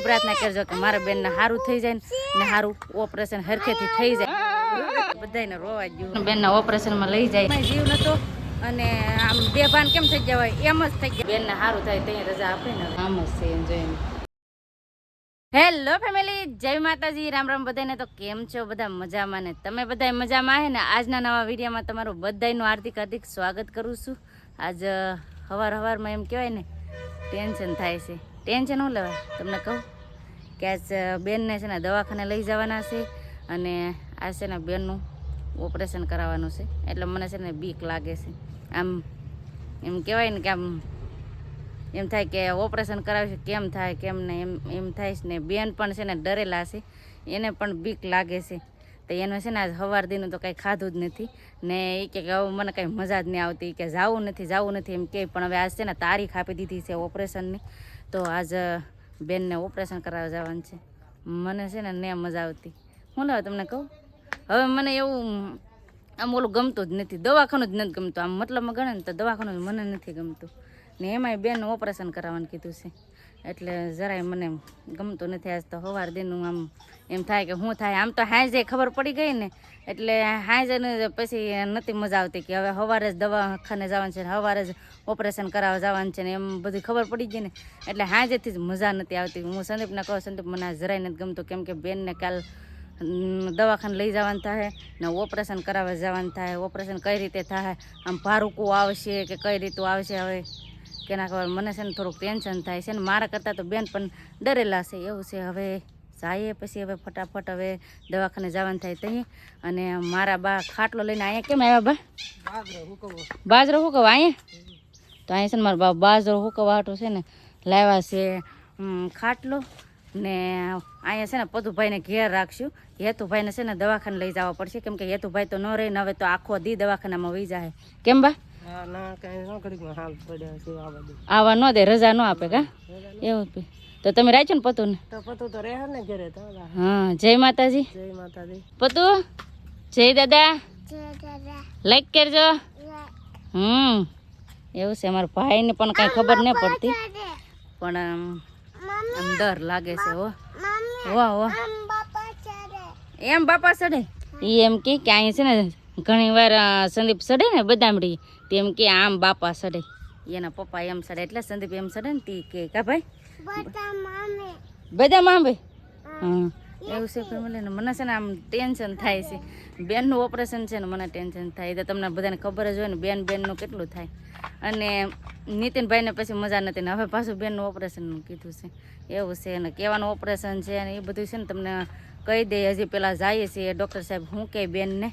એવી પ્રાર્થના કરજો કે મારા બેનને સારું થઈ જાય ને સારું ઓપરેશન હરખેથી થઈ જાય. બધાને રોવા ગયું બેનને ઓપરેશનમાં લઈ જાય. જીવ નતો અને આમ બે ભાન કેમ થઈ ગયા હોય? એમ જ થઈ ગયા. બેનને સારું થાય ત્યાં રજા આપે ને. આમ જ છે એન્જોય હેલો ફેમિલી જય માતાજી રામ રામ બધાને તો કેમ છો બધા? મજામાં ને? તમે બધા મજામાં હે ને? આજના નવા વિડીયોમાં તમારું બધાનું હાર્દિક હાર્દિક સ્વાગત કરું છું. આજ હવાર હવારમાં એમ કહેવાય ને ટેન્શન થાય છે. ટેન્શન શું લેવાય તમને કહું કે આજ બેનને છે ને દવાખાને લઈ જવાના છે અને આ છે ને બેનનું ઓપરેશન કરાવવાનું છે. એટલે મને છે ને બીક લાગે છે. આમ, એમ કહેવાય ને કે આમ, એમ થાય કે ઓપરેશન કરાવશે, કેમ થાય, કેમ ને એમ એમ થાય છે ને બેન પણ છે ને ડરેલા છે. એને પણ બીક લાગે છે. તો એનો છે ને આજ સવાર દીનું તો કાંઈ ખાધું જ નથી. ને એ કે હવે મને કાંઈ મજા જ નહીં આવતી. કે જાવું નથી, જવું નથી એમ કે પણ હવે આજ છે ને તારીખ આપી દીધી છે ઓપરેશનની. તો આજ બેનને ઓપરેશન કરાવવા જવાનું છે. મને છે ને ને મજા આવતી. હું લેવા તમને કહું? હવે મને એવું, આમ ઓલું ગમતું જ નથી. દવાખાનું જ નથી ગમતું. આમ મતલબમાં ગણે ને તો દવાખાનું મને નથી ગમતું. ને એમાંય બેનનું ઓપરેશન કરાવવાનું કીધું છે. એટલે જરાય મને ગમતું નથી આજ તો સવાર દિનનું આમ એમ થાય કે શું થાય. આમ તો હાંજે ખબર પડી ગઈ ને, એટલે હાંજે પછી નથી મજા આવતી કે હવે સવારે જ દવાખાને જવાનું છે ને સવારે જ ઓપરેશન કરાવવા જવાનું છે ને, એમ બધી ખબર પડી ગઈ ને. એટલે હાંજેથી જ મજા નથી આવતી. હું સંદીપને કહું, સંદીપ, મને જરાય નથી ગમતું કેમ કે બેનને કાલ દવાખાને લઈ જવાનું થાય ને ઓપરેશન કરાવવા જવાનું થાય. ઓપરેશન કઈ રીતે થાય? આમ ભારુકું આવશે કે કઈ રીતું આવશે હવે? કેના ખબર મને છે ને થોડુંક ટેન્શન થાય છે ને મારા કરતાં તો બેન પણ ડરેલા છે એવું છે. હવે જઈએ પછી હવે ફટાફટ હવે દવાખાને જવાનું થાય તહીં. અને મારા બા ખાટલો લઈને અહીંયા કેમ આવ્યા બા? બાજરો હુકવા. અહીંયા? તો અહીંયા છે ને મારા બા બાજરો હુકવા હાટું છે ને લાવ્યા છે ખાટલો. ને અહીંયા છે ને પદુભાઈને ઘેર રાખશું. હેતુભાઈને છે ને દવાખાને લઈ જવા પડશે. કેમ કે હેતુભાઈ તો ન રહે ને હવે તો આખો દી દવાખાનામાં વહી જાય. કેમ બા? હા ન ઘડીકમાં હાલ પડ્યા છે આ બધું. આવા ન દે રજા ન આપે કા? એવું. તો તમે રાખ્યો ને પતુ ને પતુ તો રહે ને ઘરે હા જય માતાજી. જય માતાજી. પતુ જય દાદા. લાઈક કરજો. હમ. એવું છે મારા ભાઈને પણ કાંઈ ખબર નહીં પડતી. પણ આમ ડર લાગે છે હો. વાહ વાહ. એમ બાપા ચડે? એ એમ કે કે અહીં છે ને ઘણી વાર સંદીપ સડે ને બદામડી તેમ કે આમ બાપા સડે. એના પપ્પા એમ સડે એટલે સંદીપ એમ સડે ને તી કે કા ભાઈ? બધા માંબે હા. એવું છે ફેમિલી ને મને છે ને આમ ટેન્શન થાય છે. બેનનું ઓપરેશન છે ને મને ટેન્શન થાય. તો તમને બધાને ખબર જ હોય ને બેન બેનનું કેટલું થાય. અને નીતિનભાઈને પછી મજા નથી ને હવે પાછું બેનનું ઓપરેશન કીધું છે. એવું છે ને કહેવાનું ઓપરેશન છે અને એ બધું છે ને તમને કહી દે. હજી પહેલાં જઈએ છીએ ડૉક્ટર સાહેબ હું કહે બેનને?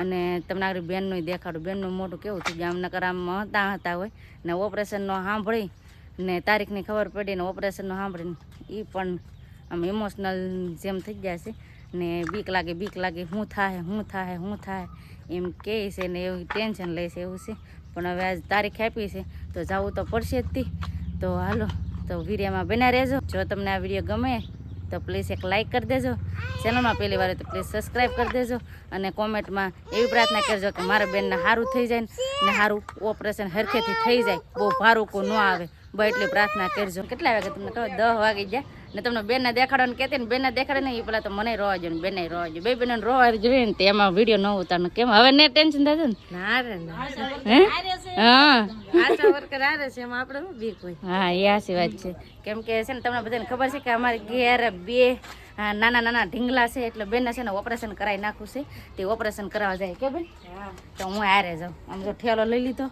અને તમને આગળ બેનનું દેખાડું. બેનનું મોઢું કેવું થયું? આમ નકર આમ હતા હતા હોય. ને ઓપરેશનનો સાંભળી ને તારીખની ખબર પડી ને ઓપરેશનનો સાંભળીને એ પણ આમ ઇમોશનલ જેમ થઈ ગયા છે. ને બીક લાગે બીક લાગે, હું થાય હું થાય હું થાય? એમ કહે છે ને એવું ટેન્શન લે છે એવું છે. પણ હવે આજ તારીખ આપી છે, તો જવું તો પડશે જ તો. હાલો, તો વિડીયોમાં બના રહેજો. જો તમને આ વીડિયો ગમે તો પ્લીઝ એક લાઇક કરી દેજો. ચેનલમાં પહેલી વાર તો પ્લીઝ સબસ્ક્રાઈબ કરી દેજો અને કોમેન્ટમાં એવી પ્રાર્થના કરજો કે મારા બેનને સારું થઈ જાય ને સારું ઓપરેશન હરખેથી થઈ જાય. બહુ ભારું કો ન આવે. બહુ એટલી પ્રાર્થના કરજો. કેટલા વાગે તમને કહો દસ વાગી જાય ને તમને બેનને દેખાડવાનું કહેતી ને બેનને દેખાડે ને એ પેલા તો મને રોવા જોઈએ ને બેને રોવા જોઈએ બે બેને રોવા જોઈએ ને એમાં વીડિયો ન ઉતારનો કેમ? હવે ને ટેન્શન થતું ને? ના રે હા? એ આશી વાત છે. કેમ કે છે ને તમને બધાને ખબર છે કે અમારે ઘેર બે નાના નાના ઢીંગલા છે એટલે બેન છે ને ઓપરેશન કરાવી નાખું છે. તે ઓપરેશન કરાવવા જાય કે બેન? તો હું હારે જાઉં. આમ જો ઠેલો લઈ લીધો.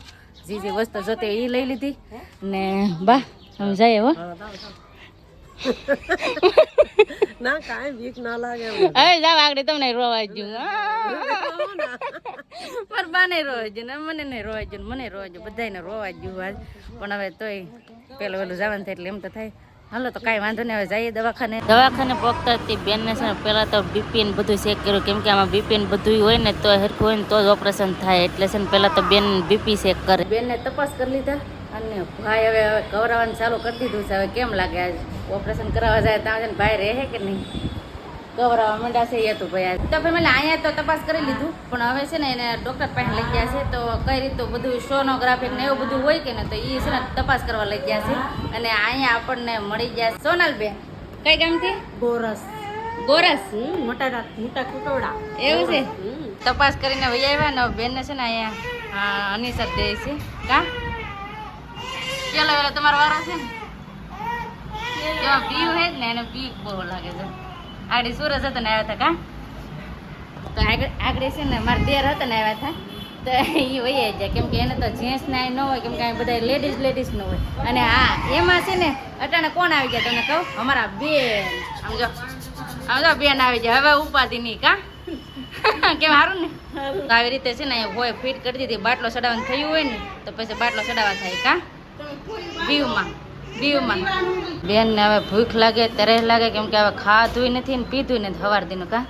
જે જે વસ્તુ જોતી એ લઈ લીધી. ને બા આમ જાય હો. ના કાંઈ બીક ના લાગે હવે જાવ આગળ તમને રોવા જ્યું પર બાને રોવા જ્યું ને મને નહીં રોવા ને મને રોવા જ્યું બધાને રોવા આજ. પણ હવે તોય પેલું પેલું જવાનું થાય એટલે એમ તો થાય. હાલો તો કાંઈ વાંધો નહીં હવે જઈએ દવાખાને. દવાખાને પહોંચતા હતી બેનને છે ને પહેલાં તો બીપીને બધું ચેક કર્યું. કેમ કે આમાં બીપી ને બધું હોય ને તો હરખું હોય ને તો જ ઓપરેશન થાય. એટલે છે ને પહેલાં તો બેન બીપી ચેક કરે. બેનને તપાસ કરી લીધા અને ભાઈ હવે હવે કવરાવાનું ચાલુ કરી દીધું છે. હવે કેમ લાગે આજ? ઓપરેશન કરાવવા જાય ત્યાં છે ને ભાઈ રહે કે નહીં? ગભરાવા માંડ્યા છે એ તો ભાઈ તો તો મને અહીંયા તો તપાસ કરી લીધું પણ હવે છે ને એને ડૉક્ટર પાસે લઈ ગયા છે તો કઈ રીતનું બધું સોનોગ્રાફી ને એવું બધું હોય કે ને તો એ છે ને તપાસ કરવા લઈ ગયા છે. અને અહીંયા આપણને મળી ગયા સોનલબેન કઈ ગામથી? ગોરસ. ગોરસ? મોટા મોટા કુટોડા એવું છે? તપાસ કરીને વહી આવ્યા ને બેનને છે ને અહીંયા અનિસર દે છે. કા? પેલો વેલો તમારો વારો છે ને? પીવું હે ને એને પી બહુ લાગે છે. આગળ સુરત હતા ને આવ્યા હતા કા? તો આગળ આગળ છે ને મારા દેર હતા ને આવ્યા હતા. તો એ હોય જાય કેમ કે એને તો જેન્ટ્સ ના ન હોય કેમ કે બધા લેડીઝ લેડીઝ ન હોય. અને હા એમાં છે ને અટાણે કોણ આવી ગયા તમને કહું? અમારા બેન. સમજો સમજો બેન આવી જાય હવે ઉપાધિ નહીં કા? કેમ સારું ને? તો આવી રીતે છે ને હોય ફિટ કરી દીધી. બાટલો ચડાવવાનું થયું હોય ને તો પછી બાટલો ચડાવવા થાય કા? બીવમાં બીવમાં બેન ને હવે ભૂખ લાગે તરે લાગે, કેમ કે હવે ખાધું નથી ને પીધું નથી હવાર દીનું કા?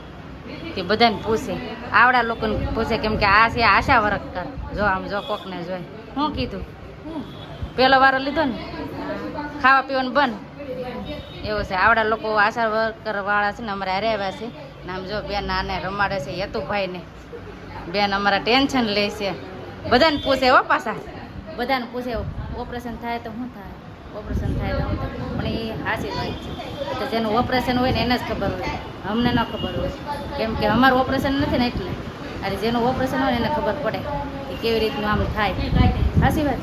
તે બધાને પૂછે. આવડા લોકોને પૂછે કેમ કે આ છે, આશા વર્ક કર. જો આમ જો કોકને જોઈ શું કીધું? પેલો વારો લીધો ને? ખાવા પીવાનું બંધ. એવું છે. આવડા લોકો આશા વર્કર વાળા છે ને અમારે હારે છે. ને આમ જો બેન આને રમાડે છે યતુભાઈને. બેન અમારા ટેન્શન લે છે. બધાને પૂછે હો પાછા. બધાને પૂછે ઓપરેશન થાય તો શું થાય? ઓપરેશન થાય તો પણ એ સાચી વાત છે. તો જેનું ઓપરેશન હોય ને એને જ ખબર હોય. અમને ન ખબર હોય. કેમ કે અમારું ઓપરેશન નથી ને એટલે. અને જેનું ઓપરેશન હોય ને એને ખબર પડે કે કેવી રીતનું આમ થાય. હાસી વાત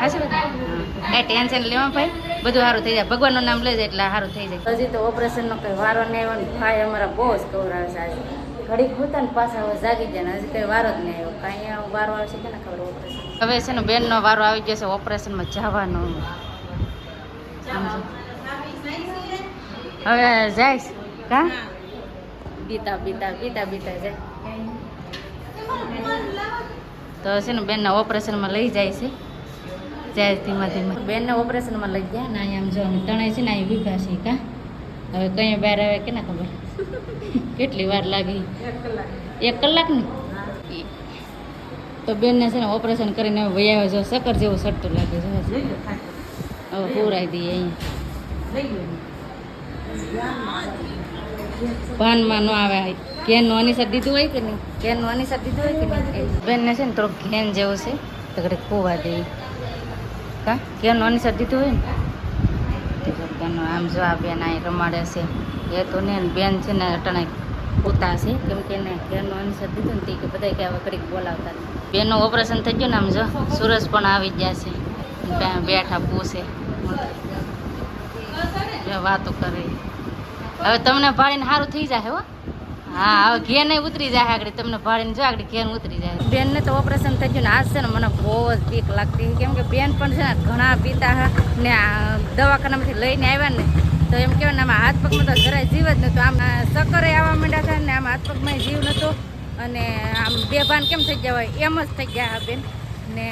હાસી વાત કાંઈ ટેન્શન લેવા ભાઈ. બધું સારું થઈ જાય. ભગવાનનું નામ લઈ જાય એટલે સારું થઈ જાય. હજી તો ઓપરેશનનો કંઈ વારો નહીં આવ્યો ને. ભાઈ અમારા બહુ જ કવરાવે છે આજે. ઘડીક હોતા ને પાછા હવે જાગી જાય ને. હજી કંઈ વારો જ નહીં આવ્યો. કાંઈ વારો આવશે કે ખબર ઓપરેશન. હવે છે ને બેનનો વારો આવી જશે ઓપરેશનમાં જવાનો. હવે જઈશ. કા? બીતા બીતા બીતા બીતા જાય. તો છે ને બેનના ઓપરેશનમાં લઈ જાય છે. જાય ધીમા ધીમા. બેનને ઓપરેશનમાં લઈ ગયા ને આમ જો તણાઈ છે ને અહીં વિભા છે કા? હવે કઈ બહાર આવે કે ના ખબર? કેટલી વાર લાગી? એક કલાક ને? તો બેનને છે ને ઓપરેશન કરીને આવ્યો જો સકર જેવું સટતું લાગે છે. હવે પૂરાઈ દઈએ અહીંયા. ભાનમાં ન આવે ઘેનનું અનિસર દીધું હોય કે નહીં? ઘેનનું અનિસર દીધું હોય કે નહીં? બેનને છે ને તો ઘેન જેવું છે. તો ઘડીક ખોવા દઈએ કા? ઘેરનું અનિસર દીધું હોય ને? તે આમ જો આ બેન અહીં રમાડે છે. એ તો ને બેન છે ને અટાણે પોતા છે. કેમ કે એને ઘેરનું અનિસર દીધો ને તે કે બધા કે હવે કડીક બોલાવતા. બેનનું ઓપરેશન થઈ ગયું ને આમ જો. સુરજ પણ આવી ગયા છે. બેઠા પૂછે. વાતો કરે. હવે તમને ભાળીને સારું થઈ જાય હો. હા, હવે ઘેર નહીં ઉતરી જાય આગળ. તમને ભાળીને જો આગળ ઘેર ઉતરી જાય. બેનને તો ઓપરેશન થઈ ગયું ને આજ છે ને મને બહુ જ બીક લાગતી. કેમ કે બેન પણ છે ને ઘણા પીતા ને દવાખાનામાંથી લઈને આવ્યા ને, તો એમ કહેવાય ને આમાં હાથ પગમાં તો જરાય જીવ જ નહોતો. આમ આ આવવા માંડ્યા હતા ને આમ હાથ પગમાં જીવ નહોતો. અને આમ બે ભાન કેમ થઈ ગયા હોય? એમ જ થઈ ગયા બેન. ને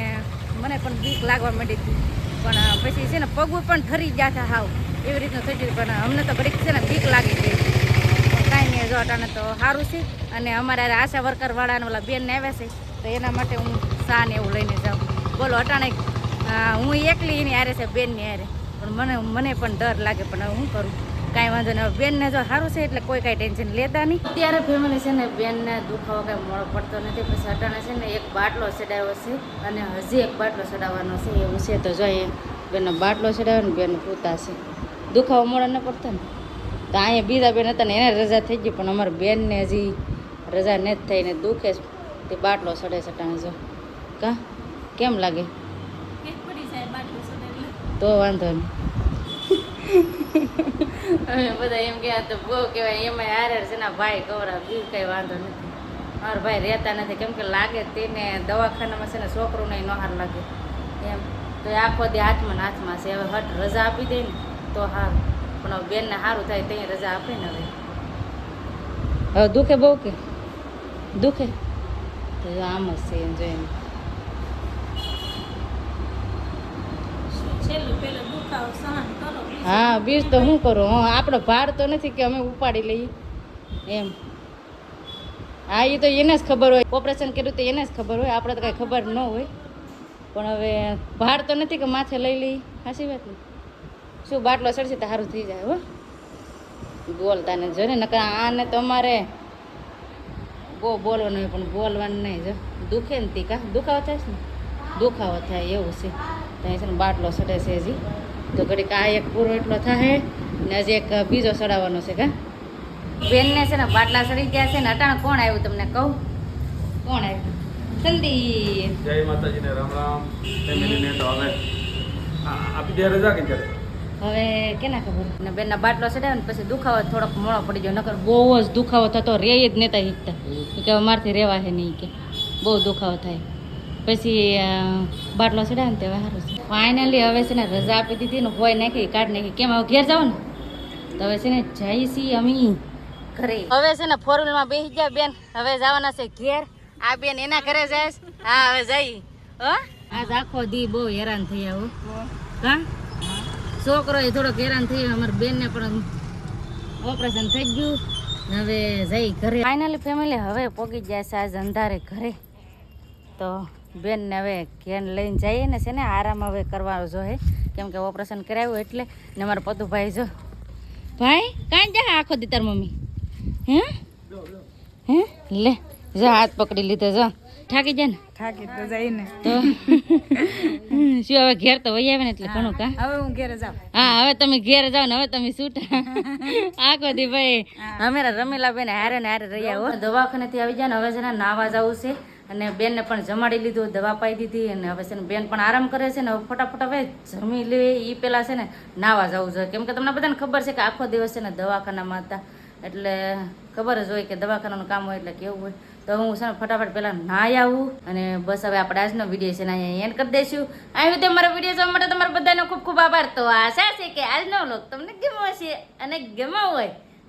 મને પણ બીક લાગવા માંડી હતી. પણ પછી છે ને પગું પણ ઠરી ગયા હતા હાવ. એવી રીતનું થઈ ગયું પણ અમને તો ઘડીક છે ને બીક લાગી ગઈ. કાંઈ નહીં, જો અટાણે તો સારું છે. અને અમારા આશા વર્કરવાળાને ઓલા બેનને આવ્યા છે, તો એના માટે હું સા ને એવું લઈને જાઉં. બોલો, અટાણે હું એકલી એની હારે છે, બેનની હારે. પણ મને મને પણ ડર લાગે, પણ હું કરું? કાંઈ વાંધો નહીં. બેનને જો સારું છે એટલે કોઈ કાંઈ ટેન્શન લેતા નહીં. અત્યારે ફેમિલી છે ને બેનને દુખાવો કાંઈ મોડો પડતો નથી. પછી અટાણે છે ને એક બાટલો ચડાવ્યો છે અને હજી એક બાટલો ચડાવવાનો છે. એવું છે તો જોઈએ બેનનો બાટલો ચડાવ્યો ને બેન પૂતા છે. દુખાવો મોડો ન પડતો ને. તો અહીંયા બીજા બેન હતા ને એને રજા થઈ ગઈ પણ અમારા બેનને હજી રજા નથી થઈ ને દુખે છે. તે બાટલો ચડે ચટાણે જો. કા? કેમ લાગે? તો વાંધો નહીં. અમે બધા એમ ગયા તો બહુ કહેવાય એમાં હારે છે ને ભાઈ કવરા બીજું કંઈ વાંધો નથી. મારા ભાઈ રહેતા નથી કેમ કે લાગે તેને દવાખાનામાં છે ને છોકરોને નહીં નહાર લાગે. એમ તો એ આખો દે હાથમાં ને હાથમાં છે. હવે હટ રજા આપી દે ને તો સારું પણ હવે બેનને સારું થાય ત્યાં રજા આપે ને હવે. હવે દુખે બહુ કે? દુખે? તો આમ જ છે એમ જોઈને. હા બીજ તો શું કરું? આપણો ભાર તો નથી કે અમે ઉપાડી લઈએ. એમ. હા એ તો એને જ ખબર હોય. ઓપરેશન કર્યું તો એને જ ખબર હોય. આપણે તો કાંઈ ખબર ન હોય. પણ હવે ભાર તો નથી કે માથે લઈ લઈ સાચી વાત ને? શું બાટલો ચડશે તો સારું થઈ જાય, હો. બોલતા ને જો ને નકર આને તો અમારે બહુ બોલવાનું હોય, પણ બોલવાનું નહીં, જો. દુખે ને તી કા? દુખાવો થાય છે ને? દુખાવો થાય, એવું છે. ત્યાં છે ને બાટલો ચડે છે હજી. તો ઘડીક આ એક પૂરો એટલો થાય ને હજી એક બીજો ચડાવવાનો છે કા? બેનને છે ને બાટલા સડી ગયા છે ને અટાણ કોણ આવ્યું તમને કહું? કોણ આવ્યું? સંદીપ જય માતાજીને રામ રામ. ફેમિલીને તો હવે આપી દે રજા કે ત્યારે હવે કેના ખબર? ને બેનના બાટલો ચડાવ્યો ને પછી દુખાવો થોડોક મોડો પડી ગયો નકર બહુ જ દુખાવો થતો રે જ નતા હિકતા કે હવે મારથી રહેવા છે નહીં કે. બહુ દુખાવો થાય. પછી બાટલો ચડાવ્યો ને તે સારું ફાઇનલી હવે છે ને રજા આપી દીધી ને હોય નાખી, કાઢ નાખી. કેમ, હવે ઘેર જાવ ને? તો હવે છે ને જઈ છીએ અમી ઘરે. હવે છે ને ફોર વ્હીલમાં બેસી ગયા બેન. હવે જવાના છે ઘેર. આ બેન એના ઘરે જાય હા, હવે જઈ. હો? આજ આખો દી બહુ હેરાન થઈ આવું કા છોકરો એ થોડોક હેરાન થઈ અમારા બેનને પણ ઓપરેશન થઈ ગયું. હવે જઈ ઘરે. ફાઇનલી ફેમિલી હવે પોગી જાય છે આજ અંધારે ઘરે. તો બેનને હવે ઘેર લઈને જઈએ ને છે ને આરામ હવે કરવાનો જોઈએ કેમ કે ઓપરેશન કરાવ્યું એટલે ને મારા પતુભાઈ જો. ભાઈ કાંઈ જા આખો દી તાર મમ્મી. હે? હે? લે જા હાથ પકડી લીધો જો. થાકી જાય ને. થાકી તો જઈને તો? શું હવે ઘેર તો વહી આવે ને એટલે ઘણું કા? હવે હું ઘેર જાઉં. હા હવે તમે ઘેર જાઓ ને હવે તમે છૂટા આખો દી ભાઈ અમારા રમેલા બેન હારે ને હારે રહ્યા હો. દવાખાનેથી આવી જાય ને હવે છે ને નાવા જવું છે. અને બેનને પણ જમાડી લીધું, દવા પાઈ દીધી અને હવે છે ને બેન પણ આરામ કરે છે ને હવે ફટાફટ હવે જમી લે એ પહેલાં છે ને નાવા જવું જોઈએ. કેમ કે તમને બધાને ખબર છે કે આખો દિવસ છે ને દવાખાનામાં હતા. એટલે ખબર જ હોય કે દવાખાનાનું કામ હોય એટલે કેવું હોય. તો હું છે ને ફટાફટ પહેલાં નાહી આવું અને બસ હવે આપણે આજનો વીડિયો છે ને અહીંયા એન્ડ કરી દઈશું. આવી રીતે મારો વીડિયો જોવા માટે તમારા બધાનો ખૂબ ખૂબ આભાર. તો આશા છે કે આજનો લોક તમને ગમો હશે અને ગમો હોય